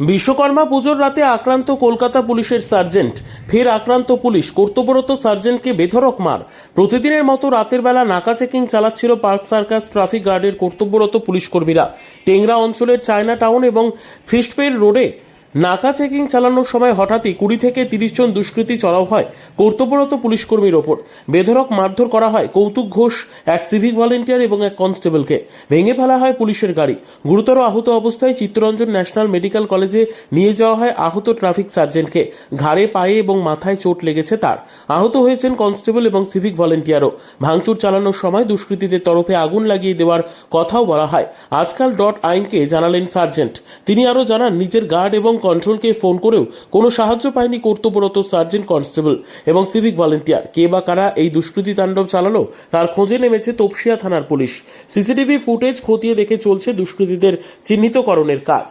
বিশ্বকর্মা পুজোর রাতে আক্রান্ত কলকাতা পুলিশের সার্জেন্ট। ফের আক্রান্ত পুলিশ কর্তব্যরত সার্জেন্টকে বেধরক মার। প্রতিদিনের মতো রাতের বেলা নাকা চেকিং চালাচ্ছিল পার্ক সার্কাস ট্রাফিক গার্ডের কর্তব্যরত পুলিশকর্মীরা। টেংরা অঞ্চলের চায়না টাউন এবং ফিস্টপের রোডে নাকা চেকিং চালানোর সময় হঠাৎই কুড়ি থেকে তিরিশ জন দুষ্কৃতী চড়াও হয় কর্তব্যরত পুলিশ কর্মীর ওপর। বেধরক মারধর করা হয় কৌতুক ঘোষ, এক সিভিক ভলেন্টিয়ার এবং এক কনস্টেবলকে। ভেঙে ফেলা হয় পুলিশের গাড়ি। গুরুতর আহত অবস্থায় চিত্তরঞ্জন ন্যাশনাল মেডিকেল কলেজে নিয়ে যাওয়া হয় আহত ট্রাফিক সার্জেন্টকে। ঘাড়ে, পায়ে এবং মাথায় চোট লেগেছে তার। আহত হয়েছেন কনস্টেবল এবং সিভিক ভলেন্টিয়ারও। ভাঙচুর চালানোর সময় দুষ্কৃতীদের তরফে আগুন লাগিয়ে দেওয়ার কথাও বলা হয়। আজকাল ডট আইনকে জানালেন সার্জেন্ট। তিনি আরও জানান, নিজের গার্ড এবং কন্ট্রোলকে ফোন করেও কোনো সাহায্য পায়নি কর্তব্যরত সার্জেন্ট কনস্টেবল এবং সিভিক ভলেন্টিয়ার কে বা কারা এই দুষ্কৃতি তাণ্ডব চালালো, তার খোঁজে নেমেছে তপসিয়া থানার পুলিশ। সিসিটিভি ফুটেজ খতিয়ে দেখে চলছে দুষ্কৃতীদের চিহ্নিতকরণের কাজ।